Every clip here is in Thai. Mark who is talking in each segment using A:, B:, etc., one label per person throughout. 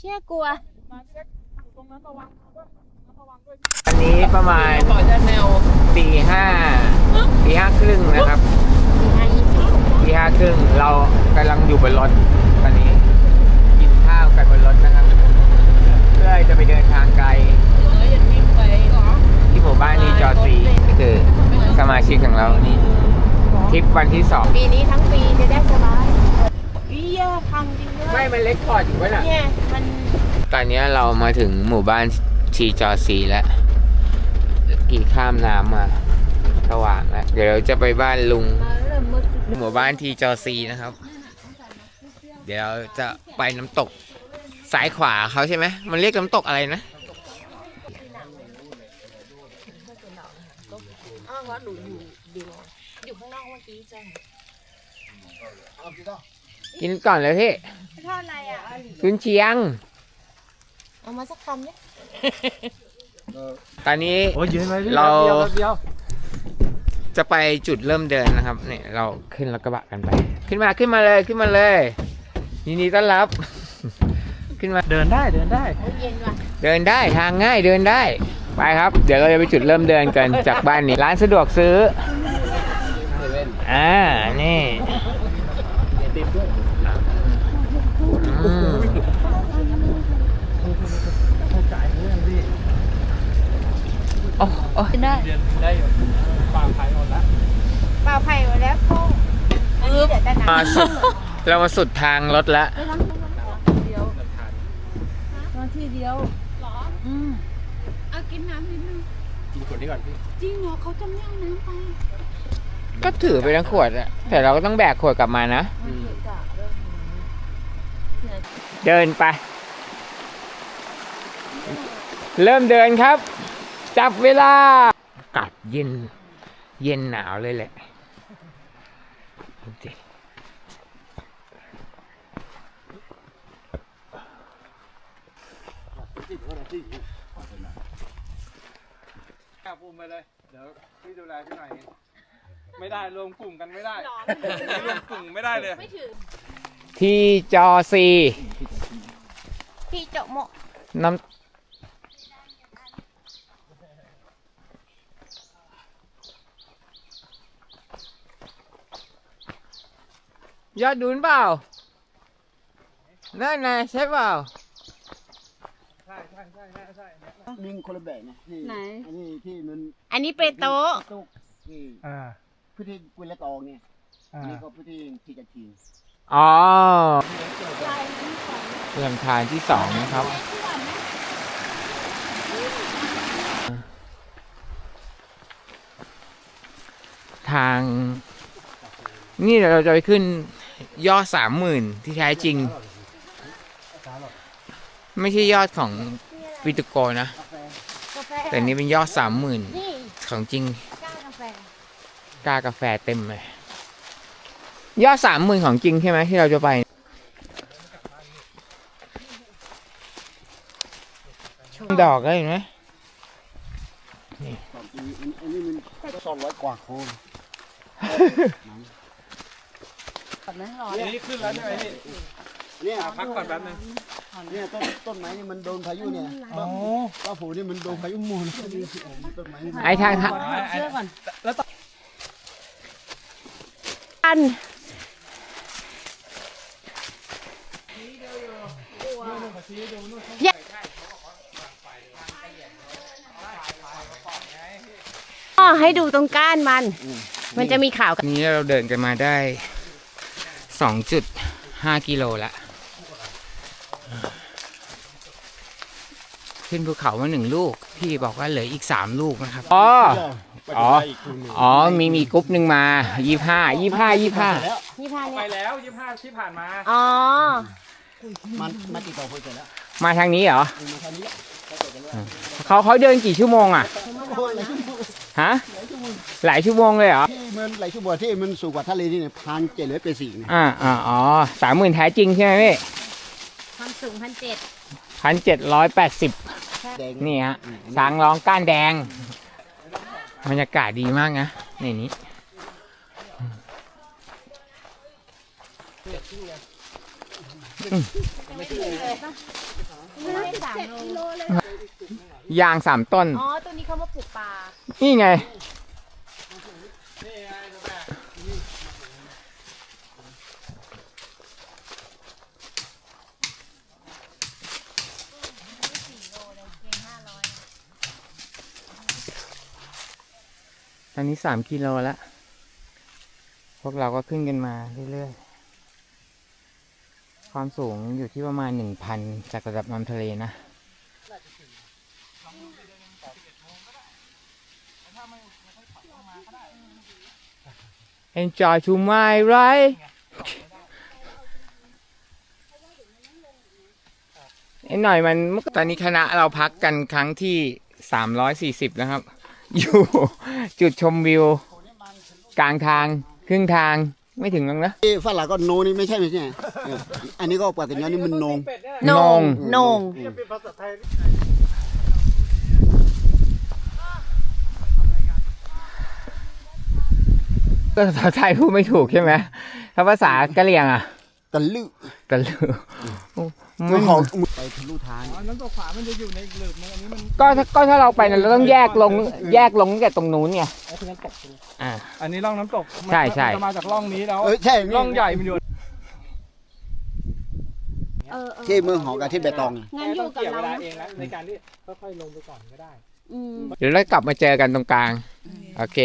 A: เชี่ยกลัว
B: อันนี้ประมาณ
C: ปล่อยได้แนว
B: ตีห้าตีห้าครึ่งนะครับ
A: สี่ห้ายี่สิบ
B: ตีห้าครึ่งเรากำลังอยู่บนรถตอนนี้กินข้าวกันบนรถนะครับ เพื่อจะไปเดินทางไกล
C: เอ้ยอย่าทิ้งไปเหรอ
B: ที่หมู่บ้านนีจอซีก็คือสมาชิกของเรานี่ทริปวันที่สอง
A: ปีนี้ทั้งปีจะได้สบายวิเยอะ พังจริงด้วย
B: ไม่ มันเล็กพอร์ดอยู่วะน่ะ
A: เนี่ยมัน
B: ตอนนี้เรามาถึงหมู่บ้านทีจอซีแล้วกี่ข้ามน้ำมาสว่างแล้ว เดี๋ยวเราจะไปบ้านลุง
A: มาเริ่มมืด
B: หมู่บ้านทีจอซีนะครับ เดี๋ยวเราจะไปน้ำตกซ้ายขวาเขาใช่ไหม มันเรียกน้ำตกอะไรนะ
A: อ้าวว่าหนูอยู่ดีวอยู่ข้างนอกเมื่อกี้จ้ะ
B: กินก่อนเลยพี่
A: ทอดอะไรอะ
B: กุนเชียง
A: เอามาสักคำเนี่ย
B: ตอนนี้
D: โอ้ยยืนไว้พี่
B: เรา
D: แป๊บเดียวแป๊บเดียว
B: จะไปจุดเริ่มเดินนะครับเนี่ยเราขึ้นรถกระบะกันไป ขึ้นมาขึ้นมาเลยขึ้นมาเลยยินดีต้อนรับ ขึ้นมา
D: เดินได้เดินได้
A: โอ้ยเย็นว่ะ
B: เดินได้ทางง่ายเดินได้ไปครับ เดี๋ยวเราจะไปจุดเริ่มเดินกันจากบ้านนี้ร้านสะดวกซื้ออ่านี่อืมโอ้โอ้
A: ได้
D: เดินได้อยู่ปางไผ่หมดแล้ว
A: เปล่าไผ่มาแล้วโป้งอันนี้เดี๋ยวจะ
B: มา
A: น้ำ
B: สุดเรามาสุดทางรถแล้ว
A: มาที่เดียวหรอ อืมเอากินน้ำนิดนึง
D: กินขวดนี้ก่อนพี่
A: จริงเหรอเขาจะไม่เอาน้ำไป
B: ก็ถือไปทั้งขวดอะแต่เราก็ต้องแบกขวดกลับมานะ เดินไป เริ่มเดินครับ จับเวลาอากาศเย็น เย็นหนาวเลยแหละดูสิ
D: ข้าปุ่มไปเลย เดี๋ยวพี่ดูแลพี่หน่อยไม่ได้รวมกลุ่มกันไม่ได้รวมกลุ่มไม่ได้เลย
A: ไม่ถึง
B: ที่จอซี
A: พี่เจาะโมะ
B: น้ำ ยอดดูนเปล่า นั่นไงใช่เปล่า
D: ใช่ใช่ใช่ใช่ใช่
E: ลิงคนละแบบนะนี่
A: ไหน
E: อันนี้ที่มัน
A: อันนี้เปโตะ
E: ตุกที่
D: อ่า
E: พื้นที่กุยละตองเนี่ย
D: อ่า
E: อันนี้ก็พื้นที่ที่จะชิง
B: อ๋อลำธารที่สองนะครับ ทาง นี่เดี๋ยวเราจะไปขึ้น ยอดสามหมื่นที่แท้จริง ไม่ใช่ยอดของปิตุโกนะ
A: กาแฟ
B: แต่นี่เป็นยอดสามหมื่น
A: นี่
B: ของจริง
A: ก้ากาแฟ
B: กล้ากาแฟเต็มเลย ยอดสามหมื่นของจริงใช่ไหมที่เราจะไป ดอกก็เห็นไหม
E: สองปีอันอันนี้มันสองร้อยกว่าโคน
A: แบบนั้นหรอ
D: อันนี้ขึ้นแล้วใช่ไหมพี่
E: เนี่ย
D: อะพักก่อนแป๊บนึง
E: เนี่ยต้นต้นไม้นี่มันโดนพายุเนี่ยป้าป้าผูนี่มันโดนพายุหมูลต้นไม้นี่
B: ไอ้ทางทาง
A: เชื่อก่อน
D: แล้วต่อ
A: อันอ๋อให้ดูตรงก้านมัน มันจะมีขาวกับ
B: นี้เราเดินกันมาได้ สองจุดห้ากิโลละ ขึ้นภูเขามาหนึ่งลูก พี่บอกว่าเหลืออีกสามลูกนะครับ อ๋อ อ๋อ อ๋อ มีมีกรุ๊ปหนึ่งมายี่ห้ายี่ห้ายี่ห้า
E: แล้ว
A: นี่พา
D: ไป
A: เนี่ย
D: แล้วยี่ห้าที่ผ่านมา
A: อ๋อ
E: มันมาติดต่อคุยกันแล้ว
B: มาทางนี้เหรอ
E: มาทางนี้แล้ว
B: เขาเขาเดินกี่ชั่วโมงอะ
E: โอ้ยหลาย ชั่วโมง
B: ฮะหลายชั่วโมงเลยเหรอ
E: ที่มันหลายชั่วโมงที่มันสูงกว่าทะเลนี่เนี่ยพันเจ็ดร้อยเปอร์เซ็นต์เนี่ย
B: อ่าอ่าอ๋อสามหมื่นแท้จริงใช่ไหมพี่
A: ความสูงพันเจ็ด
B: พันเจ็ดร้อยแปดสิบ
E: แดง
B: นี่ฮะช้างร้องก้านแดงบรรยากาศดีมากนะในนี้
A: สามโล
B: ยางสามต้น
A: อ๋อ ตัวนี้เขามาปลูกปลา
B: นี่ไง
D: นี่ไงนะแม่
B: ตอนนี้สามกิโลแล้ว พวกเราก็ขึ้นกันมาเรื่อยๆ ความสูงอยู่ที่ประมาณหนึ่งพันจากระดับน้ำทะเลนะ Enjoy to my right ไอ้หน่อยมันตอนนี้คณะเราพักกันครั้งที่สามร้อยสี่สิบนะครับ อยู่จุดชมวิว กลางทาง ครึ่งทางไม่ถึงหรอกนะ
E: เอ้ฝรั่งก็โนนี่ไม่ใช่ไม่ใช่เอออันนี้ก็ปกตินี่มันโนง
D: เป็ดเนี่ย
B: นง
A: นง
D: จะเป็นภาษาไทย
B: ก็ภาษาไทยพูดไม่ถูกใช่ไหมถ้าภาษากะเหรี่ยงอะ
E: ตะลึ
B: ตะลือ
E: มั
B: ไม่
E: น
B: ห
E: ห
B: อ
E: อ
B: ม
E: มไปทะลุทาง
D: อ๋อน้ำตกขวามันจะอยู่ในหลืบนึงอันนี้มัน
B: ก็ถ้าก็ถ้าเราไปนะเราต้องแยกลงแยกลงตั้งแต่ตรงนู้นไง
D: อ๋อเป็นน้ำตก
B: อ่า
D: อันนี้ร่องน้ำตกมัน
B: ใช่ใช่
D: มันจะมาจากร่องนี้แล้ว
E: เออใช่
D: ร่องใหญ่มันอยู่
A: เออเออ
E: ที่เมืองหอกับที่เบตอง
A: งั้นอยู่กับ
D: เกี่ยวเว
A: เรา
D: ลาเองแล้วในการที่ค่อยๆลงไปก่อนก็ได้
A: อืม
B: เดี๋ยวเรากลับมาเจอกันตรงกลาง โอเค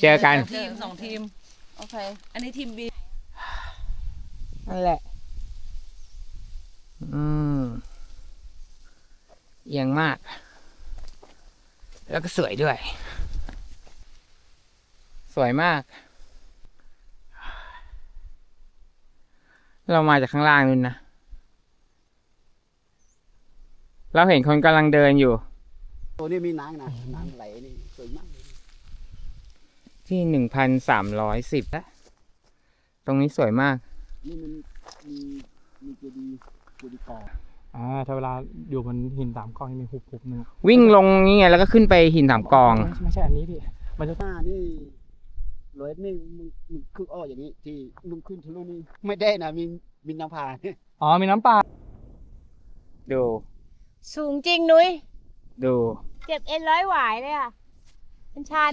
B: เจอกัน
C: ทีมสองทีม
A: โอเค
C: อันนี้ทีมบี
B: นั่นแหละ อืมเอียงมาก แล้วก็สวยด้วย สวยมาก เรามาจากข้างล่างนู่นนะ เราเห็นคนกำลังเดินอยู่
E: ตัวนี้มีน้ำนะน้ำไหลนี่สวยมากเลย
B: ที่หนึ่งพันสามร้อยสิบแล้วตรงนี้สวยมาก
E: นี่มันมีมีเจดีย์เจดีย์เก่อ
D: อ่าถ้าเวลาอยู่บนหินสามก้อนมีหุบหุบหนึ่ง
B: วิ่งลงนี่ไงแล้วก็ขึ้นไปหินสามกอง
D: ไม่ไม่ใช่อันนี้พี่มันจะ
E: หน้านี่รอยนี่มึงมึงคืออ้ออย่างนี้ ที่มึงขึ้นทะลุนี่ไม่ได้นะมีมีน้ำผ่าน
D: อ๋อมีน้ำปลา
B: ดู
A: สูงจริงนุ้ย
B: ดู
A: เจ็บเอ็นร้อยหวายเลยอะเป็นชัน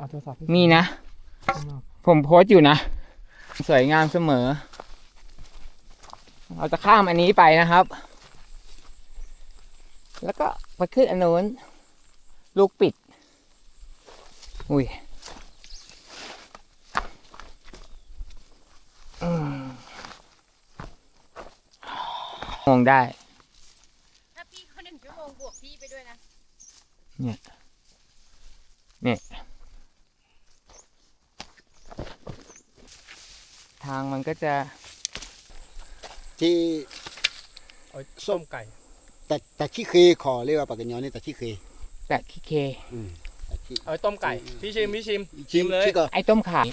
D: เอาโทรศัพท์พี่
B: นี่นะ ผมโพสต์อยู่นะ สวยงามเสมอ เราจะข้ามอันนี้ไปนะครับ แล้วก็ไปขึ้นอันนู้น ลูกปิด อุ้ยอืมมองได้
A: ถ้าพี่เขาหนึ่งชั่วโมงบวกพี่ไปด้วยนะ
B: ทางมันก็จะ
E: ที่
D: ส้มไก่
E: แต่แต่ขี้เคขอเรียกว่าปากกยอนี่แต่ขี้เค
B: แตะขี้เค
E: อืมแต่ขี้
D: เอาไว้ต้มไก่ พี่ชิม พี่ชิม
E: ชิม
D: เลย
E: ชิมก็
B: ไอ้ต้มขาด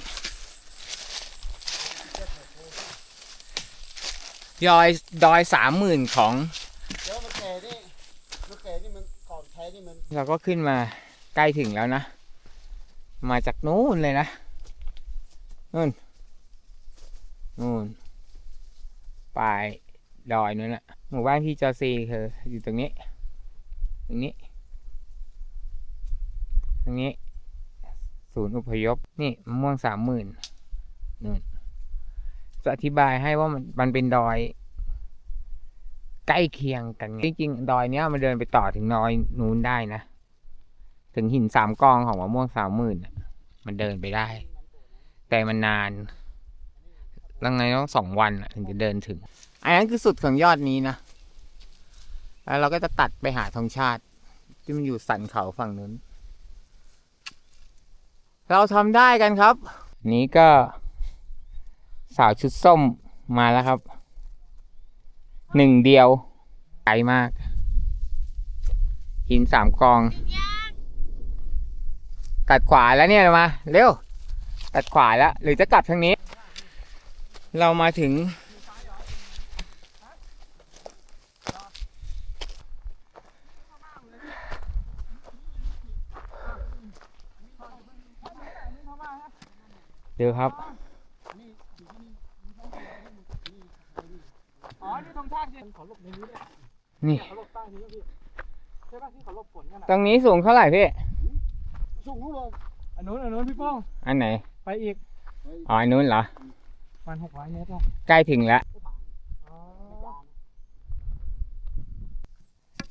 B: อยดอยสามหมื่นของ
E: เดี๋ยวมันแก่นี่มันแก่นี่มันก่อนแท้นี่มัน
B: เราก็ขึ้นมาใกล้ถึงแล้วนะ มาจากนู้นเลยนะนู่น นู่นปลายดอยนู้นแหละหมู่บ้านพี่จอซีคืออยู่ตรงนี้ ตรงนี้ ตรงนี้ ศูนย์อพยพ นี่มะม่วงสามหมื่นนู่นจะอธิบายให้ว่ามันมันเป็นดอย ใกล้เคียงกันไงจริงๆ ดอยเนี้ยมันเดินไปต่อถึงดอยนู้นได้นะ ถึงหินสามกองของมะม่วงสามหมื่นมันเดินไปได้ แต่มันนาน แล้วไงต้องสองวันน่ะถึงจะเดินถึง อันนั้นคือสุดของยอดนี้นะ แล้วเราก็จะตัดไปหาธงชาติ ที่มันอยู่สันเขาฝั่งนู้น เราทำได้กันครับ นี้ก็สาวชุดส้มมาแล้วครับ หนึ่งเดียวไกลมาก หินสามกอง ตัดขวาแล้วเนี่ยมา เร็ว ตัดขวาแล้ว หรือจะกลับทางนี้ เรามาถึง เดี๋ยวครับ
D: อ๋อ นี่ตรงชาติที่เขาหลบในนี้เนี่ย
B: นี่
D: เขาหลบใต้นี้พี่ใช่ป่ะที่เขาหลบฝนกัน
B: ตรงนี้สูงเท่าไหร่พี่
E: สูงนู้นเลย
D: อันนู้นอันนู้นพี่ป้อง
B: อันไหน
D: ไปอีก
B: อ๋อ อันนู้นเหรอ
D: ประมันหกร้อยเมตรอะ
B: ใกล้ถึงแล้ว
D: อ๋อ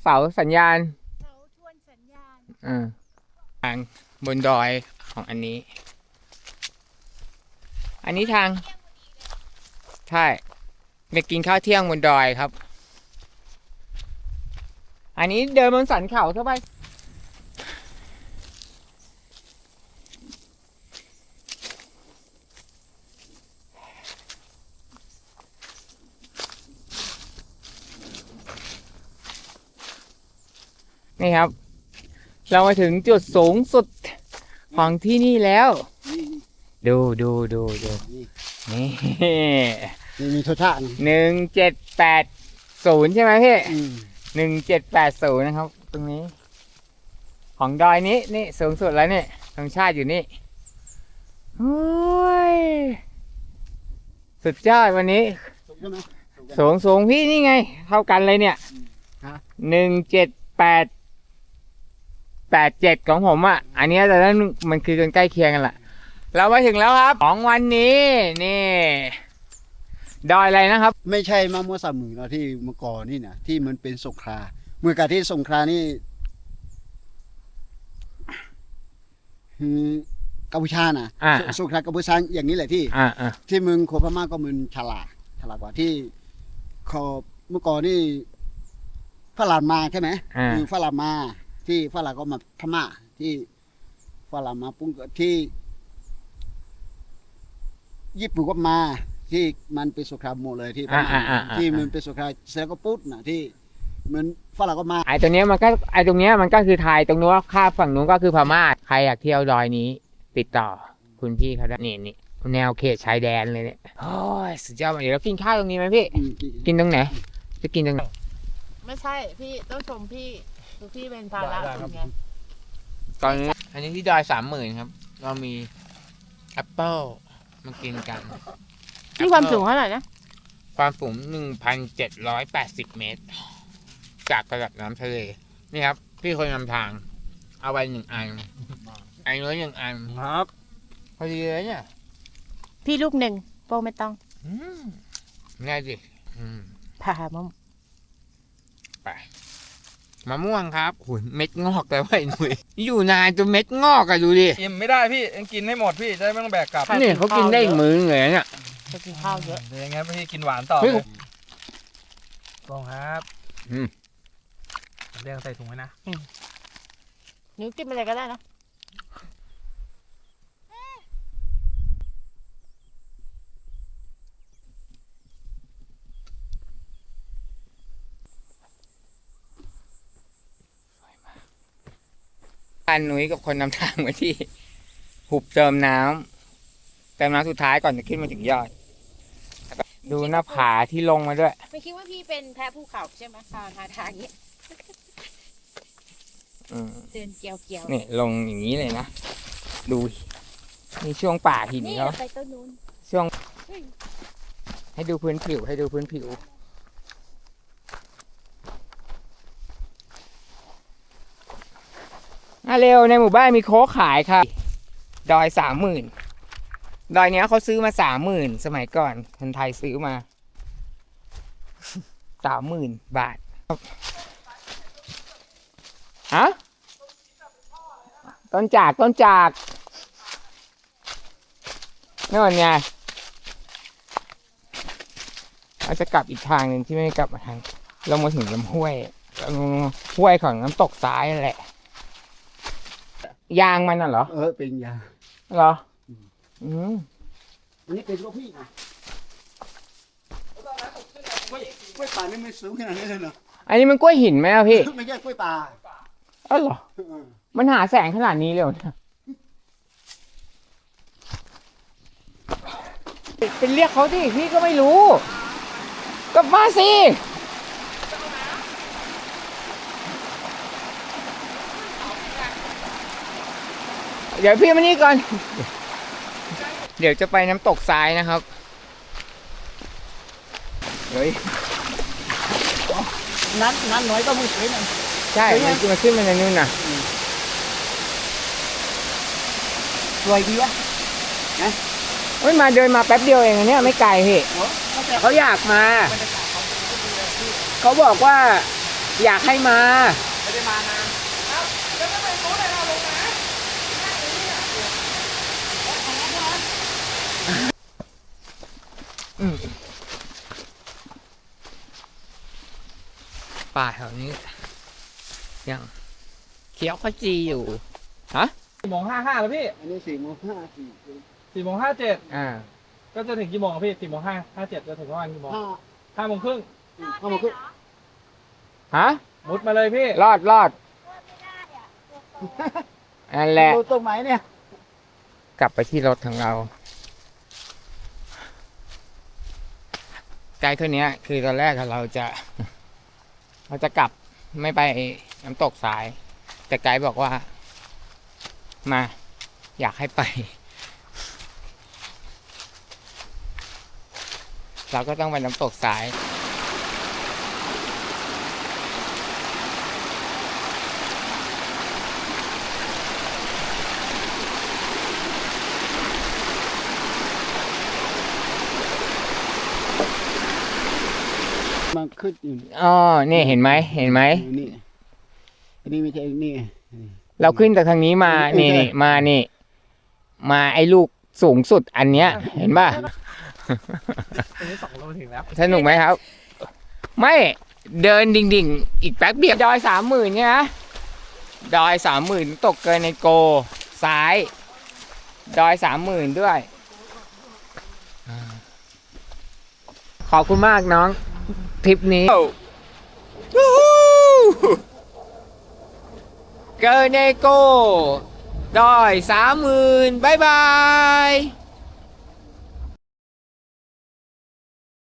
B: เสาสัญญาณ
A: เสาทวนสัญญาณ
B: อ่าทางบนดอยของอันนี้ อันนี้ทาง ใช่ไปกินข้าวเที่ยงบนดอยครับ อันนี้เดินบนสันเขาเข้าไป นี่ครับ เรามาถึงจุดสูงสุดของที่นี่แล้ว
E: นี่
B: ดูดูดูดู
E: นี่
B: นี่
E: นี่มีโทษะนะ
B: หนึ่งเจ็ดแปดศูนย์ใช่ไหมพี่
E: อืม
B: หนึ่งเจ็ดแปดศูนย์นะครับ ตรงนี้ ของดอยนี้นี่สูงสุดแล้วนี่ธงชาติอยู่นี่โอ้ยสุดยอดวันนี้
E: ถูกใช่ไหมถูกกัน
B: สูงสูงพี่นี่ไง เท่ากันเลยเนี่ย
E: ฮะ
B: หนึ่งเจ็ดแปด แปดเจ็ดของผมอะ อันเนี้ยแต่นั้นมันคือกันใกล้เคียงกันละเรามาถึงแล้วครับของวันนี้นี่ดอยอะไรนะครับ
E: ไม่ใช่มะม่วงสามหมื่นเราที่เมื่อก่อนนี่นะที่มันเป็นสงคราเมื่อกาที่สงครานี่คือกัมพูชาน่ะ
B: อ่า
E: สงครากัมพูชาอย่างนี้แหละที่
B: อ่าอ่า
E: ที่เมืองโคพม่าก็มึนฉลาดฉลาดกว่าที่เขาเมื่อก่อนนี่ฝรั่งมาใช่ไหม
B: อ่า
E: คือฝรั่งมา ที่ฝรั่งก็มาพม่าที่ฝรั่งมาปุ้งก็ที่ ญี่ปุ่นก็มาที่มันเป็นสงครามหมดเลยที่พ
B: อ่า
E: ม่า
B: อ่าอ่าอ่า
E: ที่มันเป็นสงครามเสร็จแล้วก็ปุ๊บนะที่มันฝรั่งก็มา
B: ไอ้ตรงเนี้ยมันก็ไอ้ตรงเนี้ยมันก็คือไทยตรงนู้นข้ามฝั่งนู้นก็คือพม่าใครอยากเที่ยวดอยนี้ ติดต่อคุณพี่เขาได้นี่นี่แนวเขตชายแดนเลยเนี่ยโอ้ยสุดยอดเดี๋ยวเรากินข้าวตรงนี้ไหมพี่
E: อืม
B: กินตรงไหน จะกินตรงไหน
C: ไม่ใช่พี่ต้องชมพี่ คือพี่เป็นภาระคุณไง
B: ตอนนี้ อันนี้ที่ดอยสามหมื่นครับ เรามีแอปเปิลมากินกัน
C: พี่ความสูงเท่าไหร่นะ
B: ความสูงหนึ่งพันเจ็ดร้อยแปดสิบเมตร จากระดับน้ำทะเล นี่ครับ พี่คนนำทาง เอาไปหนึ่งอันอันนู้นหนึ่งอัน
D: ครับ
B: พอดีเลยเนี่ย
C: พี่ลูกหนึ่งโปไม่ต้อง
B: อืมง่ายดิอืม
C: ผ่ามา
B: มะม่วงครับโอ้ยเม็ดงอกแต่ว่าไอ้หนุ่ยอยู่นานจนเม็ดงอกอะดูดิ
D: อิ่มไม่ได้พี่เองกินให้หมดพี่จะได้ไม่ต้องแบกกลับ
B: นี่เขากินได้อีกมือนึงเลยเนี่ย
C: จะกินข้าวเยอะ
D: เดี๋ยวอย่างงั้นพี่กินหวานต่อ
B: เฮ้ย
D: เลยลองครับ
B: อืม
D: เรียงใส่ถุงไว้นะ
C: นิ้วกินอะไรก็ได้นะ
B: อันหนุ่ยกับคนนำทางมาที่ หุบเติมน้ำเติมน้ำสุดท้ายก่อนจะขึ้นมาถึงยอดแล้วก็ดูหน้าผาที่ลงมาด้วย
C: ไม่คิดว่าพี่เป็นแพ้ภูเขาใช่ไหมทางหาทางนี้
B: อืม
C: เดินเกี่ยวเกี่ยว
B: นี่ลงอย่างนี้เลยนะ ดูนี่ช่วงป่าหิน
C: นี่
B: เขา
C: ไปต้นนู้น
B: ช่วง ให้ดูพื้นผิวให้ดูพื้นผิว อะเร็วในหมู่บ้านมีโค้กขายครับดอยสามหมื่นดอยเนี้ยเขาซื้อมาสามหมื่นสมัยก่อนคนไทยซื้อมาสามหมื่นบาทฮะต้นจากต้นจากนี่นไงเราจะกลับอีกทางหนึ่งที่ไม่กลับมาทาง เรามาถึงลำห้วยห้วยของน้ำตกซ้ายนั่นแหละ ยางมันน่ะเหรอ
E: เออเป็นยา
B: เหรอ อืม
E: อันนี้เป็นก็พี่นะกล้วยกล้วยป่านี่ไม่สูงขนาดนี้เลยเนาะ
B: อันนี้มันกล้วยหินไหมอะพี่
E: ไม่ใช่กล้วยป่า
B: อ๋อเหรอ
E: เออ
B: มันหาแสงขนาดนี้เลยเหรอเนี่ยเป็นเรียกเขาสิพี่ก็ไม่รู้ก็มาสิ เดี๋ยวพี่มานี่ก่อน เดี๋ยวจะไปน้ำตกทรายนะครับ เฮ้ย
E: นั้นนั้นน้อยก็มึงสวยหน่อย
B: ใช่ มันมันขึ้นมาในนู่นน่ะ
E: สวยดีวะ
B: เฮ้ย มาเดินมาแป๊บเดียวเองอันเนี่ยไม่ไกลพี่เขาอยากมา เขาบอกว่าอยากให้มา
D: ไม่ได้มานานเอ้าแล้วทำไมโต๊ะไหนเราลงมา
B: ป่าแถวนี้ยังเขียวขจีอยู่
D: สี่โมงห้าห้าแล้วพี่
E: อันนี้สี่โมงห้าสี่
D: สี่โมงห้าเจ็ด
B: อ่า
D: ก็จะถึงกี่โมงอะพี่สี่โมงห้าห้าเจ็ดจะถึงประมาณกี่โมง
E: ห้า
D: ห้าโมงครึ่ง
E: ห้าโมงครึ่ง
B: ฮะ
D: มุดมาเลยพี่
B: รอดรอดนั่นแหละ
E: ดูต้นไม้เนี่ย
B: กลับไปที่รถของเรา ไกลเท่านี้คือตอนแรกเราจะ เราจะกลับไม่ไปน้ำตกสาย แต่ไกด์บอกว่า มาอยากให้ไป เราก็ต้องไปน้ำตกสาย
E: มันขึ้นอยู่
B: อ๋อนี่เห็นไหมเห็นไหม
E: นี่อันนี้ไม่ใช่นี่
B: เราขึ้นจากทางนี้มานี่นี่มานี่ มาไอ้ลูกสูงสุดอันเนี้ย เห็นป่ะ
D: ตรงนี้สองโลถึงแล้ว
B: สนุกไหมครับ ไม่เดินดิ่งๆ อีกแป๊บเดียวดอยสามหมื่นเนี่ยนะดอยสามหมื่นตกเกินในโก ซ้าย ดอยสามหมื่นด้วยอ่าขอบคุณมากน้อง ทริปนี้ เกินในโกดอยสามหมื่นบายบาย